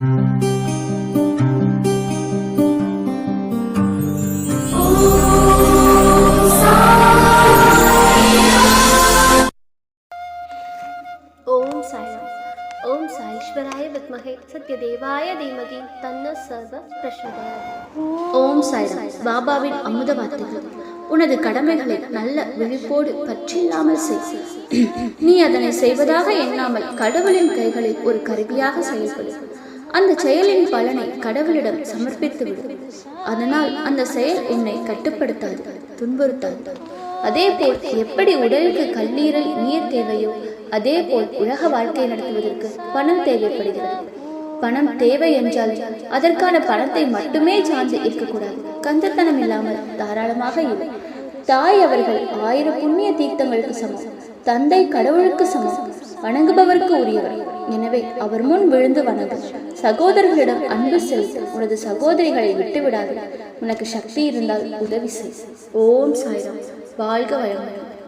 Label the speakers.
Speaker 1: ஓம் சாய்ராம். ஓம் சாயீஸ்வராய வித்மகே. சத்யதேவாய தீமகி. தன்ன சர்வ பிரசோதயாத்
Speaker 2: ஓம் சாய்ராம். பாபாவின் அமுத வார்த்தைகள். உனது கடமைகளை நல்ல விழிப்போடு பற்றில்லாமல் செய். நீ அதனை செய்வதாக எண்ணாமல் கடவுளின் கைகளில் ஒரு கருவியாக செயல்படும் அந்த செயலின் பலனை கடவுளிடம் சமர்ப்பித்து அதனால் அந்த செயல் உன்னை கட்டுப்படுத்தாது துன்புறுத்தாது. அதே போல் எப்படி உடலுக்கு கல்லீரல் நீர் தேவையோ அதே போல் உலக வாழ்க்கை நடத்துவதற்கு பணம் தேவைப்படுகிறது. பணம் தேவை என்றால் அதற்கான பணத்தை மட்டுமே சார்ந்து இருக்கக்கூடாது. கந்தத்தனம் இல்லாமல் தாராளமாக இரு. தாய் அவர்கள் ஆயிரம் புண்ணிய தீர்த்தங்களுக்கு சமம். தந்தை கடவுளுக்கு சமம். வணங்குபவருக்கு உரியவர். எனவே அவர் முன் விழுந்து வணங்கு சகோதரர்களிடம் அன்பு செலுத்து உனது சகோதரிகளை விட்டு விடாது உனக்கு சக்தி இருந்தால் உதவி செய். ஓம் சாய்ராம். வாழ்க வளமுடன்.